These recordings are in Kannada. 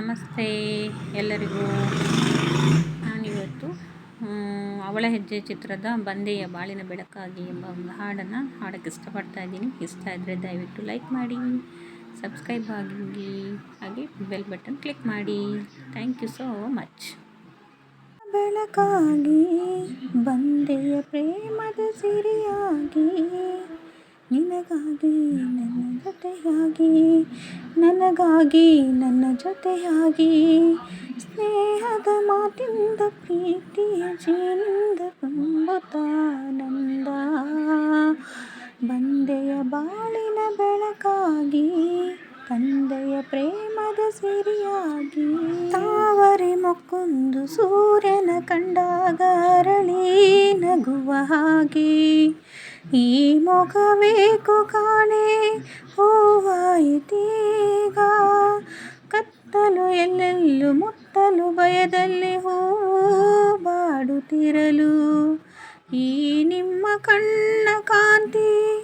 ನಮಸ್ತೆ ಎಲ್ಲರಿಗೂ. ನಾನಿವತ್ತು ಅವಳ ಹೆಜ್ಜೆ ಚಿತ್ರದ ಬಂದೆಯ ಬಾಳಿನ ಬೆಳಕಾಗಿ ಎಂಬ ಒಂದು ಹಾಡನ್ನು ಹಾಡೋಕ್ಕೆ ಇಷ್ಟಪಡ್ತಾ ಇದ್ದೀನಿ. ಇಷ್ಟ ಇದ್ದರೆ ದಯವಿಟ್ಟು ಲೈಕ್ ಮಾಡಿ, ಸಬ್ಸ್ಕ್ರೈಬ್ ಆಗಿ, ಹಾಗೆ ಬೆಲ್ ಬಟನ್ ಕ್ಲಿಕ್ ಮಾಡಿ. Thank you so much. ಬೆಳಕಾಗಿ, ಬಂದೆಯ ಪ್ರೇಮದ ಸಿರಿಯಾಗಿ ನಿನಗಾಗಿ, ನನ್ನ ಜೊತೆಯಾಗಿ, ನನಗಾಗಿ, ನನ್ನ ಜೊತೆಯಾಗಿ. ಸ್ನೇಹದ ಮಾತಿಂದ, ಪ್ರೀತಿಯ ಜೀನಿಂದ ತುಂಬತಾನಂದ ಬಂದೆಯ ಬಾಳಿನ ಬೆಳಕಾಗಿ, ತಂದೆಯ ಪ್ರೇಮದ ಸಿರಿಯಾಗಿ. ತಾವರೆ ಮೊಕ್ಕೊಂದು ಸೂರ್ಯನ ಕಂಡಾಗ ಅರಳಿ ನಗುವ ಹಾಗೆ. ಈ ಮೊಗವೇಕು ಕಾಣೆ ಹೂವಾಯಿತೀಗ. ಕತ್ತಲು ಎಲ್ಲೆಲ್ಲೂ ಮುತ್ತಲು ಭಯದಲ್ಲಿ ಹೂ ಬಾಡುತ್ತಿರಲು. ಈ ನಿಮ್ಮ ಕಣ್ಣ ಕಾಂತಿ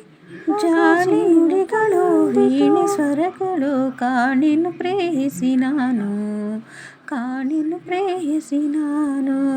ಜಾಲಿ ನುಡಿಗಳು ವೀಣೆ ಸ್ವರಗಳು ಕಾಣಿನು ಪ್ರೇಯಸಿ ನಾನು ಕಾಣಿನು ಪ್ರೇಯಸಿ ನಾನು.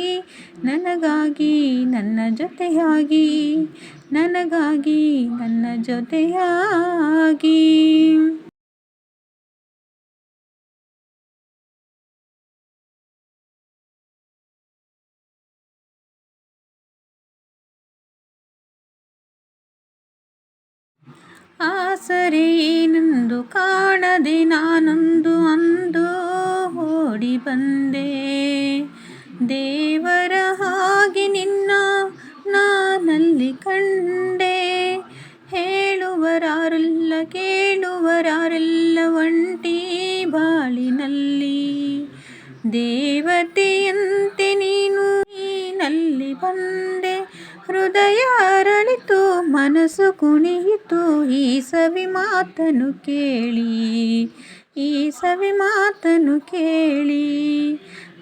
ನನಗಾಗಿ ನನ್ನ ಜೊತೆಯಾಗಿ ನನಗಾಗಿ ನನ್ನ ಜೊತೆಯಾಗಿ. ಆಸರೆ ನಂದು ಕಾಣದೆ ನಾನೊಂದು ಅಂದು ಓಡಿ ಬಂದೆ. ದೇವರ ನಾನಲ್ಲಿ ಕಂಡೆ. ಹೇಳುವರಾರೆಲ್ಲ ಕೇಳುವರಾರೆಲ್ಲ ಒಂಟಿ ಬಾಳಿನಲ್ಲಿ. ದೇವತೆಯಂತೆ ನೀನು ನೀನಲ್ಲಿ ಬಂದೆ. ಹೃದಯ ಅರಳಿತು ಮನಸ್ಸು ಕುಣಿಯಿತು. ಈ ಸವಿ ಮಾತನು ಕೇಳಿ ಈ ಸವಿ ಮಾತನು ಕೇಳಿ.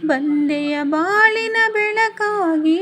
ಬಂದೆಯ ಬಾಳಿನ ಬೆಳಕಾಗಿ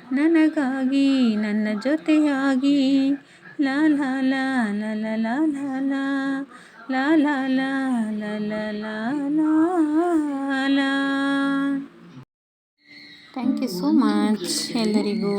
ನನಗಾಗಿ ನನ್ನ ಜೊತೆಯಾಗಿ ಲಾ ಲಾ ಲಾ ಲಾ ಲಾ ಲಾ ಲಾ ಲಾ ಲಾ ಲಾ ಲಾ ಲಾ ಥ್ಯಾಂಕ್ ಯು ಸೋ ಮಚ್ ಎಲ್ಲರಿಗೂ